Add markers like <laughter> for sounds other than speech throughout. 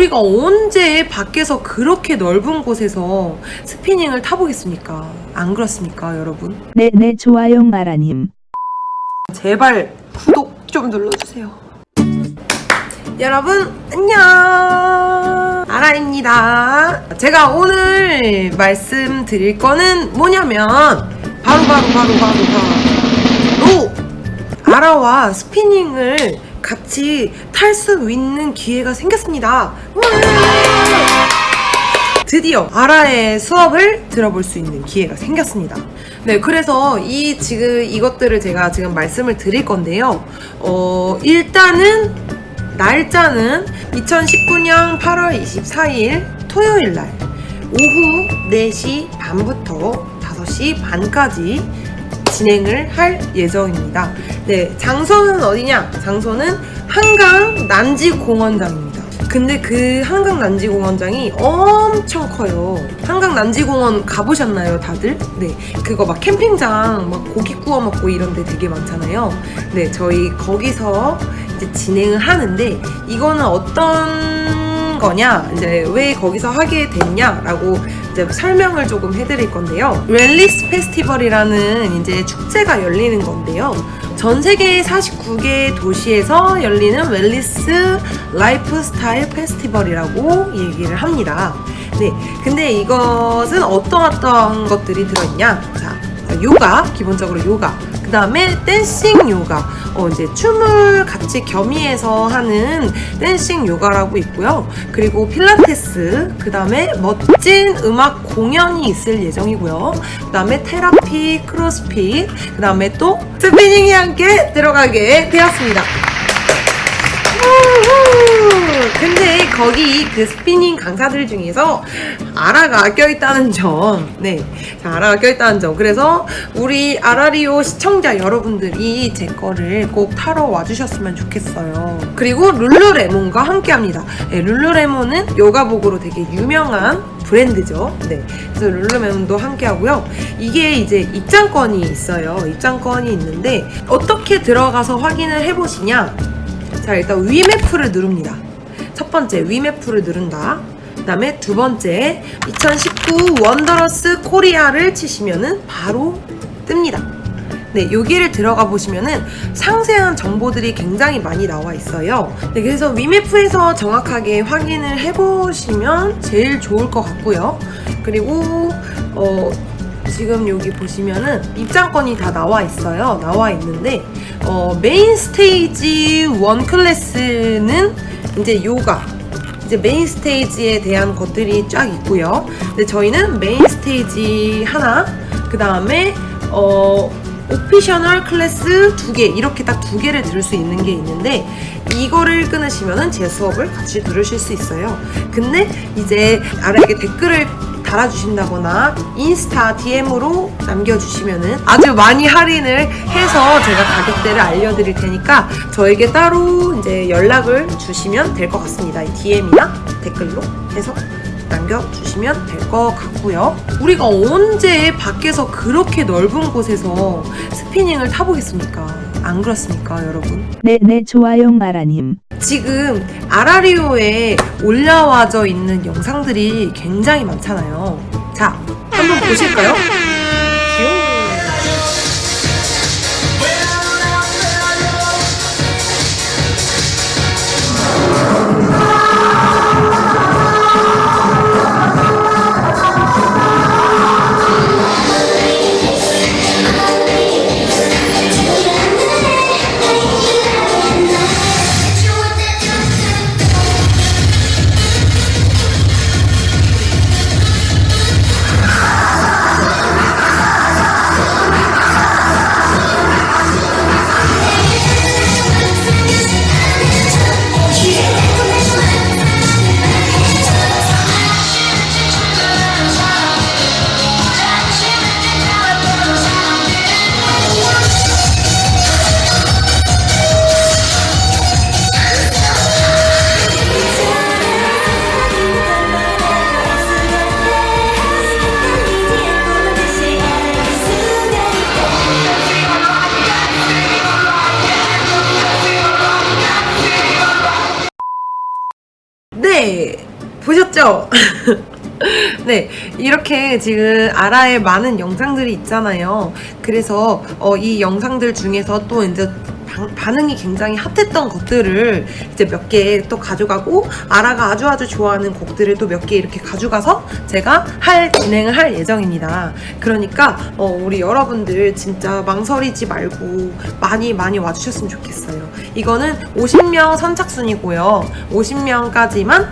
우리가 언제 밖에서 그렇게 넓은 곳에서 스피닝을 타보겠습니까? 안 그렇습니까, 여러분? 네네 좋아요 마라님. 제발 구독 좀 눌러주세요. 여러분, 안녕! 아라입니다. 제가 오늘 말씀드릴 거는 뭐냐면, 바로, 바로, 바로, 바로, 바로, 아라와 스피닝을 같이 탈 수 있는 기회가 생겼습니다. 와! 드디어 아라의 수업을 들어볼 수 있는 기회가 생겼습니다. 네, 그래서 이 지금 이것들을 제가 지금 말씀을 드릴 건데요. 어, 일단은 날짜는 2019년 8월 24일 토요일 날 오후 4시 반부터 5시 반까지 진행을 할 예정입니다. 네, 장소는 어디냐? 장소는 한강 난지공원장입니다. 근데 그 한강 난지공원장이 엄청 커요. 한강 난지공원 가보셨나요, 다들? 네, 그거 막 캠핑장 막 고기 구워 먹고 이런 데 되게 많잖아요. 네, 저희 거기서 이제 진행을 하는데 이거는 어떤 거냐? 이제 왜 거기서 하게 됐냐라고 이제 설명을 조금 해드릴 건데요. 렐리스 페스티벌이라는 이제 축제가 열리는 건데요. 전 세계 49개 도시에서 열리는 웰리스 라이프 스타일 페스티벌이라고 얘기를 합니다. 네. 근데 이것은 어떤 어떤 것들이 들어있냐? 자, 요가, 기본적으로 요가. 그 다음에 댄싱 요가. 어, 이제 춤을 같이 겸의해서 하는 댄싱 요가라고 있고요. 그리고 필라테스, 그 다음에 멋진 음악 공연이 있을 예정이고요. 그 다음에 테라피, 크로스핏, 그 다음에 또 스피닝이 함께 들어가게 되었습니다. 거기 그 스피닝 강사들 중에서 아라가 껴있다는 점. 네. 자, 아라가 껴있다는 점. 그래서 우리 아라리오 시청자 여러분들이 제 거를 꼭 타러 와주셨으면 좋겠어요. 그리고 룰루레몬과 함께 합니다. 네, 룰루레몬은 요가복으로 되게 유명한 브랜드죠. 네. 그래서 룰루레몬도 함께 하고요. 이게 이제 입장권이 있어요. 입장권이 있는데 어떻게 들어가서 확인을 해보시냐? 자, 일단 위메프를 누릅니다. 첫 번째, 위메프를 누른다. 그 다음에 두 번째, 2019 원더러스 코리아를 치시면은 바로 뜹니다. 네, 여기를 들어가 보시면은 상세한 정보들이 굉장히 많이 나와 있어요. 네, 그래서 위메프에서 정확하게 확인을 해보시면 제일 좋을 것 같고요. 그리고, 어, 지금 여기 보시면은 입장권이 다 나와 있어요. 나와 있는데 어, 메인 스테이지 원 클래스는 이제 요가 이제 메인 스테이지에 대한 것들이 쫙 있고요. 근데 저희는 메인 스테이지 하나 그 다음에 어 오피셔널 클래스 두 개 이렇게 딱 두 개를 들을 수 있는 게 있는데 이거를 끊으시면은 제 수업을 같이 들으실 수 있어요. 근데 이제 아래에 댓글을 달아주신다거나 인스타 DM으로 남겨주시면은 아주 많이 할인을 해서 제가 가격대를 알려드릴 테니까 저에게 따로 이제 연락을 주시면 될 것 같습니다. 이 DM이나 댓글로 해서 남겨주시면 될 것 같고요. 우리가 언제 밖에서 그렇게 넓은 곳에서 스피닝을 타보겠습니까? 안 그렇습니까, 여러분? 네네 좋아요 마라님. 지금 아라리오에 올라와져 있는 영상들이 굉장히 많잖아요. 자, 한번 보실까요? 보셨죠? <laughs> 네, 이렇게 지금 아라의 많은 영상들이 있잖아요. 그래서 어, 이 영상들 중에서 또 이제 방- 반응이 굉장히 핫했던 것들을 이제 몇 개 또 가져가고 아라가 아주 아주 좋아하는 곡들을 또 몇 개 이렇게 가져가서 제가 할 진행을 할 예정입니다. 그러니까 어, 우리 여러분들 진짜 망설이지 말고 많이 많이 와주셨으면 좋겠어요. 이거는 50명 선착순이고요. 50명까지만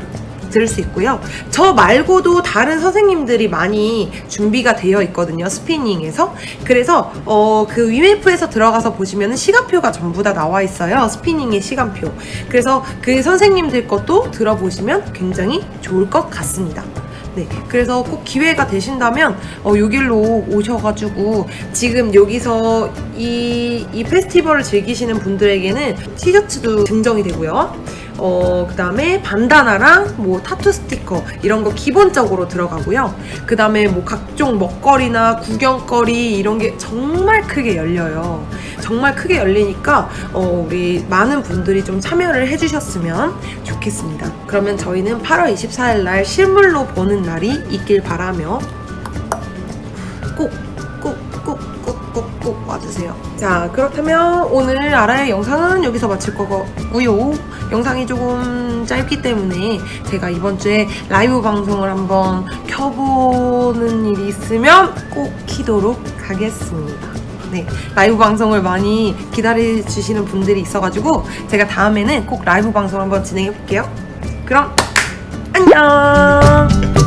들을 수 있고요. 저 말고도 다른 선생님들이 많이 준비가 되어 있거든요. 스피닝에서. 그래서 어, 그 위메프에서 들어가서 보시면 시간표가 전부 다 나와 있어요. 스피닝의 시간표. 그래서 그 선생님들 것도 들어보시면 굉장히 좋을 것 같습니다. 네, 그래서 꼭 기회가 되신다면 어, 여기로 오셔가지고 지금 여기서 이, 이 페스티벌을 즐기시는 분들에게는 티셔츠도 증정이 되고요. 어, 그 다음에 반다나랑 뭐 타투 스티커 이런 거 기본적으로 들어가고요. 그 다음에 뭐 각종 먹거리나 구경거리 이런 게 정말 크게 열려요. 정말 크게 열리니까 어, 우리 많은 분들이 좀 참여를 해주셨으면 좋겠습니다. 그러면 저희는 8월 24일 날 실물로 보는 날이 있길 바라며 꼭, 꼭, 꼭, 꼭, 꼭, 꼭 와주세요. 자, 그렇다면 오늘 아라의 영상은 여기서 마칠 거고요. 영상이 조금 짧기 때문에 제가 이번 주에 라이브 방송을 한번 켜보는 일이 있으면 꼭 키도록 하겠습니다. 네, 라이브 방송을 많이 기다려 주시는 분들이 있어가지고 제가 다음에는 꼭 라이브 방송 한번 진행해 볼게요. 그럼 안녕.